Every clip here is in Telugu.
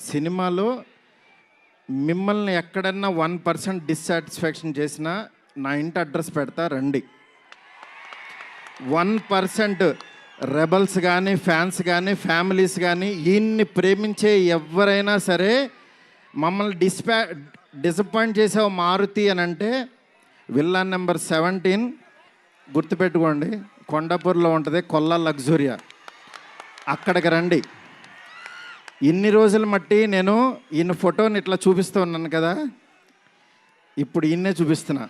సినిమాలో మిమ్మల్ని ఎక్కడన్నా వన్ పర్సెంట్ డిస్సాటిస్ఫాక్షన్ చేసినా నా ఇంటి అడ్రస్ పెడతా రండి. వన్ పర్సెంట్ రెబల్స్ కానీ ఫ్యాన్స్ కానీ ఫ్యామిలీస్ కానీ ఈయన్ని ప్రేమించే ఎవరైనా సరే మమ్మల్ని డిస్పా డిసప్పాయింట్ చేసావు మారుతి అని అంటే విల్లాన్ నెంబర్ సెవెంటీన్ గుర్తుపెట్టుకోండి కొండాపూర్లో ఉంటుంది కొల్లా లగ్జూరియా. అక్కడికి రండి. ఇన్ని రోజులు మట్టి నేను ఈయన ఫోటోని ఇట్లా చూపిస్తూ ఉన్నాను కదా ఇప్పుడు ఈయన్నే చూపిస్తున్నా.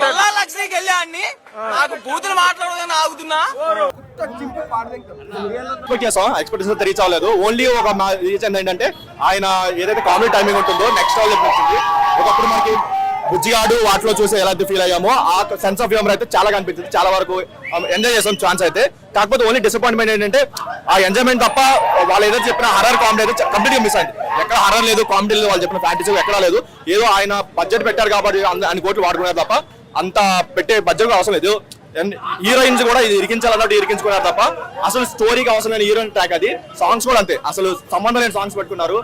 కొల్లా లక్ష్మికి వెళ్ళాన్ని నాకు బూతులు మాట్లాడదని ఆగుతున్నా. ఎక్స్పెక్ట్ చేస్తాం ఎక్స్పెక్టేషన్ రీచ్ అవ్వలేదు ఓన్లీ ఒక రీచ్ ఏంటంటే ఆయన ఏదైతే కామెడీ టైమింగ్ ఉంటుందో నెక్స్ట్ వచ్చింది. ఒకప్పుడు మనకి బుజ్జిగాడు వాటిలో చూసి ఎలా ఫీల్ అయ్యామో ఆ సెన్స్ ఆఫ్ హ్యూమర్ అయితే చాలా కనిపించింది. చాలా వరకు um, ఎంజాయ్ చేసాం ఛాన్స్ అయితే. కాకపోతే ఓన్లీ డిసప్పాయింట్మెంట్ ఏంటంటే ఆ ఎంజాయ్మెంట్ తప్ప వాళ్ళు ఏదో చెప్పిన హర్రర్ కామెడీ అయితే కంప్లీట్గా మిస్ అయింది. ఎక్కడ హర్రర్ లేదు కామెడీ లేదు వాళ్ళు చెప్పిన ఫ్యాంటసీ ఎక్కడా లేదు. ఏదో ఆయన బడ్జెట్ పెట్టారు కాబట్టి అంద- అన్ని కోట్లు వాడుకున్నారు తప్ప అంత పెట్టే బడ్జెట్ అవసరం లేదు. హీరోయిన్స్ కూడా ఇది ఇరికించాలన్నట్టు ఇరికించుకున్నారు తప్ప అసలు స్టోరీకి అవసరం హీరోయిన్ ట్రాక్ అది. సాంగ్స్ కూడా అంతే. అసలు సంబంధం లేని సాంగ్స్ పెట్టుకున్నారు.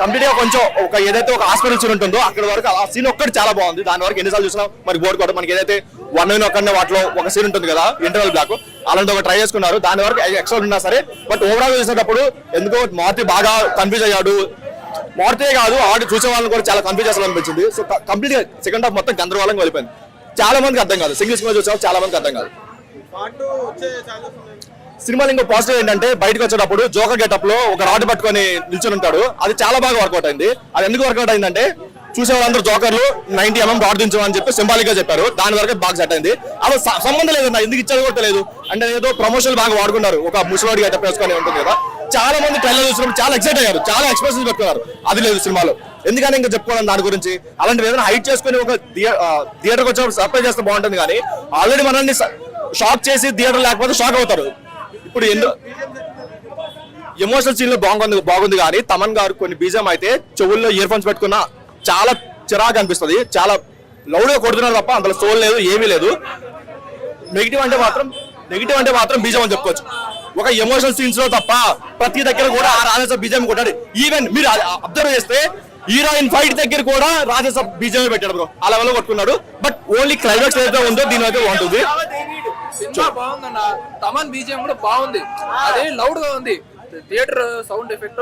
కంప్లీట్గా కొంచెం ఒక ఏదైతే ఒక హాస్పిటల్ సీన్ ఉంటుందో అక్కడ వరకు ఆ సీన్ ఒక్కటి చాలా బాగుంది. దాని వరకు ఎన్నిసార్లు చూసినా మరి బోర్డు కూడా మనకి ఏదైతే వన్ అయిన ఒక్కనే వాటిలో ఒక సీన్ ఉంటుంది కదా ఇంటర్వల్ బ్లాక్ అలాంటి ఒక ట్రై చేసుకున్నారు. దాని వరకు ఎక్సల్ ఉన్నా సరే బట్ ఓవరాల్ చూసినప్పుడు ఎందుకో మారుతి బాగా కన్ఫ్యూజ్ అయ్యాడు. మారుతే కాదు ఆడి చూసే వాళ్ళని కూడా చాలా కన్ఫ్యూజ్ చేయాలని అనిపించింది. సో కంప్లీట్గా సెకండ్ హాఫ్ మొత్తం గందరగోళంగా వెళ్ళిపోయింది. చాలా మందికి అర్థం కాదు. సింగిల్ సినిమా చూసే చాలా మందికి అర్థం కాదు. సినిమాలో ఇంకో పాజిటివ్ ఏంటంటే బయటకు వచ్చేటప్పుడు జోకర్ గెటప్లో ఒక రాడ్ పట్టుకొని నిల్చొని ఉంటాడు. అది చాలా బాగా వర్కౌట్ అయింది. అది ఎందుకు వర్కౌట్ అయిందంటే చూసే వాళ్ళందరూ జోకర్లు నైన్టీ ఎంఎం రాడ్ దించమని చెప్పి సింబాలిక్గా చెప్పారు. దాని వరకు బాగా సెట్ అయింది. అలా సంబంధం లేదన్న ఎందుకు ఇచ్చేది కూడా తెలియదు. అంటే ఏదో ప్రమోషన్ బాగా వాడుకున్నారు. ఒక ముసలోడి గెటప్ వేసుకొని ఉంటుంది కదా. చాలా మంది ట్రైలర్ చూసినప్పుడు చాలా ఎక్సైట్ అయ్యారు. చాలా ఎక్స్ప్రెషన్ పెట్టుకున్నారు. అది లేదు సినిమాలో. ఎందుకని ఇంకా చెప్పుకోవడం దాని గురించి? అలాంటివి ఏదైనా హైట్ చేసుకుని ఒక థియేటర్కి వచ్చినప్పుడు సర్ప్రైజ్ చేస్తే బాగుంటుంది కానీ ఆల్రెడీ మనల్ని షాక్ చేసి థియేటర్ లేకపోతే షాక్ అవుతారు. ఇప్పుడు ఎన్నో ఎమోషనల్ సీన్లో బాగుంది బాగుంది కానీ తమన్ గారు కొన్ని బీజం అయితే చెవుల్లో ఇయర్ ఫోన్స్ పెట్టుకున్న చాలా చిరాకు అనిపిస్తుంది. చాలా లౌడ్గా కొడుతున్నారు తప్ప అందులో సోల్ లేదు ఏమీ లేదు. నెగిటివ్ అంటే మాత్రం నెగిటివ్ అంటే మాత్రం బీజం అని చెప్పుకోవచ్చు. ఒక ఎమోషనల్ సీన్స్లో తప్ప ప్రతి దగ్గర కూడా ఆ రాజేశ్వర బీజం కొట్టాడు. ఈవెన్ మీరు అబ్జర్వ్ చేస్తే హీరోయిన్ ఫైట్ దగ్గర కూడా రాజస బీజం పెట్టాడు బ్రో. ఆ లెవెల్లో కొట్టుకున్నాడు. బట్ ఓన్లీ క్లైమాక్స్ ఏదైతే ఉందో దీని అయితే బాగుంటుంది సినిమా బాగుందన్న. తమన్ బీజిఎం కూడా బాగుంది. అదే లౌడ్గా ఉంది. థియేటర్ సౌండ్ ఎఫెక్ట్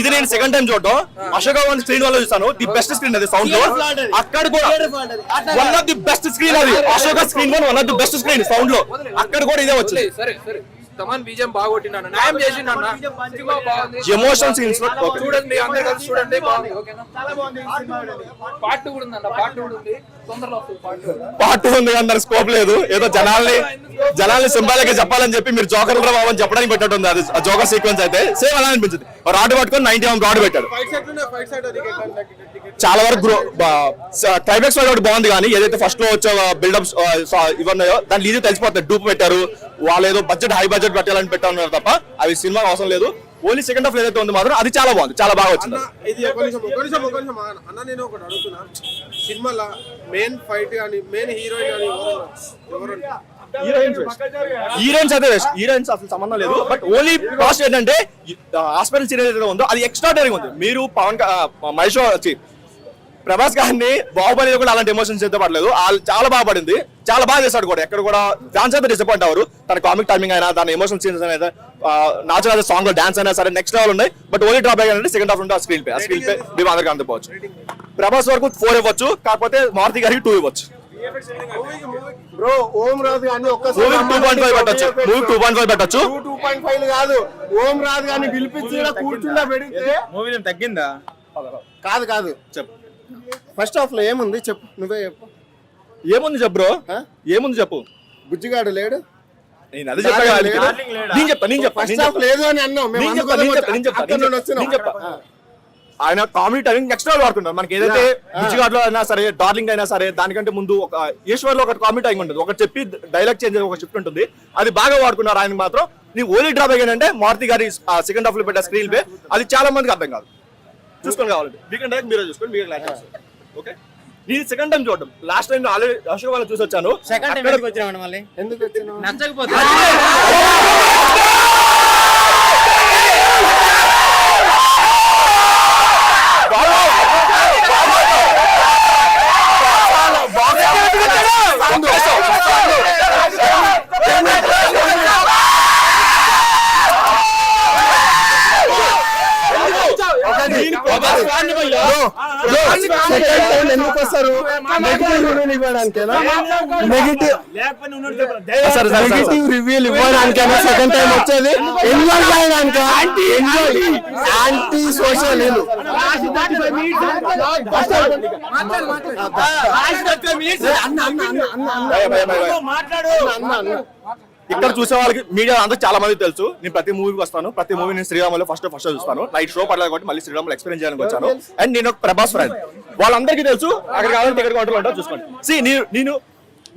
ఇది నేను సెకండ్ టైం చూడటం. అశోక్ వన్ స్క్రీన్ వల్ల చూసాను ది బెస్ట్ స్క్రీన్ అది సౌండ్ అక్కడ కూడా one of the best screen అది. Ashoka screen one one of the best screen సౌండ్లో. అక్కడ కూడా ఇదే వచ్చింది. సరే సరే. తమన్ కొట్టినాను న్యాయం చేసిండు సినిమా బాగుంది. Emotion scenes. చూడండి అందరు కలిసి చూడండి బాగుంది. ఓకేనా పార్ట్ కూడా ఉందన్న పార్ట్ టూ కూడా ఉంది. తొందరలో పార్ట్ ఉంది కానీ దానికి స్కోప్ లేదు. ఏదో జనాల్ని జనాల్ని సింబాలిక్ జప్పాలని చెప్పి మీరు జోకర్ కూడా బాబు అని చెప్పడానికి పెట్టినట్టుంది అది ఆ జోకర్ సీక్వెన్స్ అయితే సేమ్ అలా అనిపించింది. రాడ్ పట్టుకొని నైన్టీ వన్ రాడ్ పెట్టాడు. చాలా వరకు గ్రో క్లైమాక్స్ ఒకటి బాగుంది కానీ ఏదైతే ఫస్ట్లో వచ్చే బిల్డప్స్ ఇవన్నాయో దాని ఈజీ తెలిసిపోతుంది. డూప్ పెట్టారు. వాళ్ళు ఏదో బడ్జెట్ హై బడ్జెట్ పెట్టాలని పెట్టారు తప్ప అవి సినిమా అవసరం లేదు. ఓన్లీ సెకండ్ హాఫ్ ఏదైతే ఉంది మాత్రం అది చాలా బాగుంది చాలా బాగా వచ్చింది. ఇది ఒక నిమిషం ఒక నిమిషం ఒక నిమిషం ఆగండి. అన్న నేను ఒకటి అడుగుతున్నా. సినిమాలో మెయిన్ ఫైట్ కానీ మెయిన్ హీరోయిన్ కానీ ఎవరు హీరోయిన్స్ హీరోయిన్స్ అయితే హీరోయిన్స్ అసలు సంబంధం లేదు. బట్ ఓన్లీ కాస్ట్ ఏంటంటే హాస్పిటల్ సీరియల్ ఏదైతే ఉందో అది ఎక్స్ట్రాడనరీ ఉంది. మీరు పవన్ మహేష్ వచ్చి ప్రభాస్ గారిని బాహుబలి కూడా అలాంటి ఎమోషన్స్ అయితే పడలేదు. ఆ- చాలా బాగా పడింది. చాలా బాగా చేశాడు కూడా. ఎక్కడ కూడా డాన్స్ అయితే డిసప్పాయింట్ అవ్వరు. తన కామిక్ టైమింగ్ అయినా దాని ఎమోషన్ సీన్స్ అయినా నాచురల్ సాంగ్లో డాన్స్ అయినా సరే నెక్స్ట్ లెవెల్ ఉన్నాయి. బట్ ఓన్లీ డ్రాప్ అంటే సెకండ్ హాఫ్ ఉంటే ఆ స్క్రీన్ పే ఆ స్క్రీన్ పే మేము అందరికీ అందుకోవచ్చు ప్రభాస్ వరకు ఫోర్ ఇవ్వచ్చు. కాకపోతే మారుతి గారికి టూ ఇవ్వచ్చు. బ్రో ఓం రాజు కానీ మూవీ టూ పాయింట్ ఫైవ్ పెట్టచ్చు. మూవీ టూ పాయింట్ ఫైవ్ పెట్టచ్చు. టూ పాయింట్ ఫైవ్ కాదు. ఓం రాజు పిలిపించి కూర్చుండా పెడితే? మూవీ తగ్గిందా? కాదు కాదు. చెప్పు. ఫస్ట్ హాఫ్లో ఏముంది? చెప్పు. నువ్వే చెప్పు. ఏముంది చెప్పు బ్రో? ఏముంది చెప్పు? బుజ్జిగాడు లేడు? నేను అదే చెప్పా ఫస్ట్ హాఫ్ లేదు అని అన్నావు. మేము అందుకోసం. ఆయన కామెడీ టైమింగ్ నెక్స్ట్ లెవెల్ వాడుకుంటారు. మనకి ఏదైతే బుచ్చిగాడ్లో అయినా సరే డార్లింగ్ అయినా సరే దానికంటే ముందు ఒక ఈశ్వర్లో ఒక కామెడీ టైం ఉంటుంది. ఒకటి చెప్పి డైలాగ్ చేంజ్ ఒక షిఫ్ట్ ఉంటుంది. అది బాగా వాడుకున్నారు ఆయన మాత్రం. నీ ఓన్లీ డ్రాప్ ఏంటంటే మారుతి గారి సెకండ్ హాఫ్లో పెట్టే స్క్రీన్ పే. అది చాలా మందికి అర్థం కాదు. చూసుకొని కావాలంటే. వీకెండ్ డైరెక్ట్ మీరే చూసుకోండి మీరు ఓకే? నేను సెకండ్ టైం చూడడం. లాస్ట్ టైం ఆల్రెడీ అశోక్ వాళ్ళని చూసి వచ్చాను సెకండ్ టైం ఎందుకు మళ్ళీ? ఎందుకు వచ్చినావు నచ్చకపోతే. నెగిటివ్ రివ్యూలు ఇవ్వడానికేనా? నెగిటివ్ సరే, సరే, సరే. నెగిటివ్ రివ్యూలు ఇవ్వడానికేనా? సెకండ్ టైం వచ్చేది. చేయడానికి? ఎంజాయ్ యాంటీ సోషల్ భయ. ఇక్కడ చూసే వాళ్ళకి మీడియా అంతా చాలా మంది తెలుసు. నేను ప్రతి మూవీకి వస్తాను. ప్రతి మూవీ నేను శ్రీరాములు ఫస్ట్ ఫస్ట్ చూస్తాను. నైట్ షో పడలేదు కాబట్టి మళ్ళీ శ్రీరాములు ఎక్స్పీరియన్స్ చేయడానికి వచ్చాను. అండ్ నేను ఒక ప్రభాస్ ఫ్రెండ్ వాళ్ళందరికీ తెలుసు. అక్కడ కావాలంటే ఇక్కడ కొంటూ చూసుకోండి. సి నేను నేను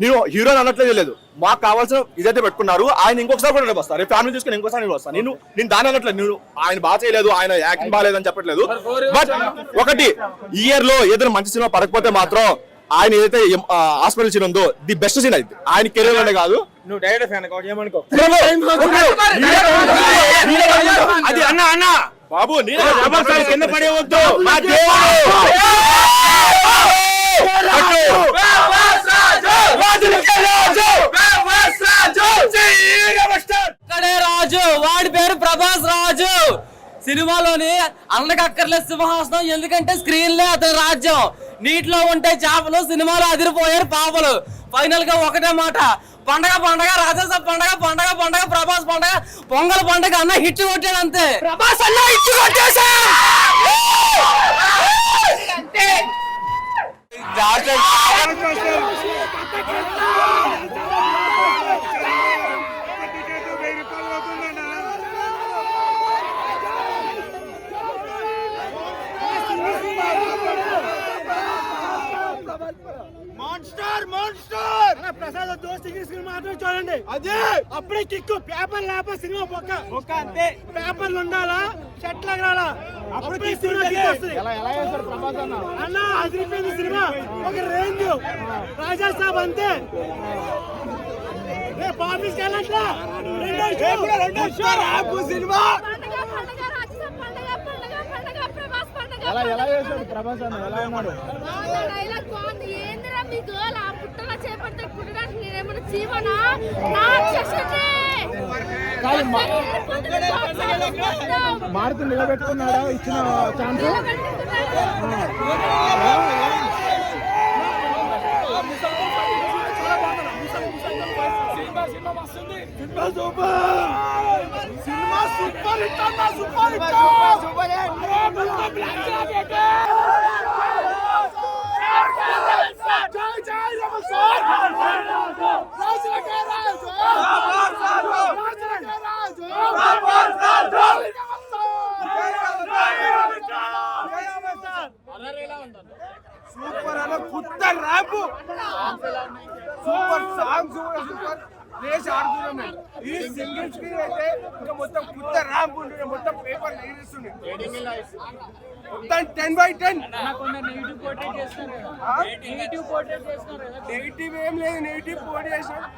నేను హీరో అనట్లేదు లేదు మాకు కావాల్సిన ఇదైతే పెట్టుకున్నారు. ఆయన ఇంకొకసారి కూడా నేను వస్తాను రేపు ఫ్యామిలీ తీసుకుని ఇంకోసారి నేను వస్తాను నేను నేను దాని అనట్లేదు నేను ఆయన బాగా చేయలేదు. ఆయన యాక్టింగ్ బాగాలేదు అని చెప్పట్లేదు. బట్ ఒకటి ఇయర్లో ఏదైనా మంచి సినిమా పడకపోతే మాత్రం ఆయన ఏదైతే హాస్పిటల్ సీన్ ఉందో ది బెస్ట్ సీన్ అయితే ఆయన కెరీర్లోనే కాదు. నువ్వు! డైరెక్ట్ ఫ్యాన్ ఏమనుకో అది అన్న అన్న! బాబు నేను కింద. పడేవద్దు మా దేవుడు! ఇక్కడే రాజు! వాడి పేరు ప్రభాస్ రాజు! సినిమాలోని అన్నకి అక్కర్లేదు సింహాసనం ఎందుకంటే స్క్రీన్ లే అతని రాజ్యం. నీటిలో ఉంటే చేపలు సినిమాలో అదిరిపోయారు పాపలు. ఫైనల్గా ఒకటే మాట. పండగ పండగ రాజాసాబ్ పండగ పండగ పండగ ప్రభాస్ పండగ పొంగల్ పండగ అన్న హిట్ కొట్టాడు అంతే. ప్రభాస్ అన్న హిట్ కొట్టేశా? మాన్స్టర్ ప్రసాద్ దోస్త్ సినిమా మాత్రం చూడండి. అదే! అప్పుడే కిక్కు. పేపర్ లేప సినిమా బొక్క. బొక్క అంతే. పేపర్లు ఉండాలా? షర్ట్లు ఎగరాలా అప్పుడే సినిమా వస్తుంది. అన్న? అదిరిపోయింది సినిమా. ఒక రేంజ్. రాజా సాబ్ అంతే. రేపు ఆఫీస్కి వెళ్ళట్లా? రెండో షో. రెండో షో. రాపు సినిమా పండగ పండగ రాజసం పండగ పండగ పండగ ప్రభాస్ పండగ ఎలా ఎలా చేశాడు ప్రభాస్ అన్న? ఎలా ఉన్నాడు? బాగుంది డైలాగ్ బాగుంది. ఏందిరా మీ గోల్ ఆ పుట్టలా చేపడితే పుట్టడానికి నేనేమన్నా చీమనా నా అక్షరే మారుతూ నిలబెట్టుకున్నాడా? ఇచ్చిన chance? Cinema super cinema super hit అన్న! Super hit super hit! జై జై రమణ సార్ రాజులకే రాజు రాజులకే రాజు సూపర్ అన్న కొత్త ర్యాప్ సూపర్ సాంగ్స్ కూడా సూపర్ లేచి ఆడుతున్నాం మేము. ఈ సింగిల్ స్క్రీన్ అయితే ఇంకా మొత్తం కొత్త ర్యాంప్ ఉంటుండే మొత్తం పేపర్ ఎగిరిస్తుండే మొత్తం టెన్ బై టెన్. నెగిటివ్ ఏం లేదు నెగిటివ్ పోటీ చేసిన.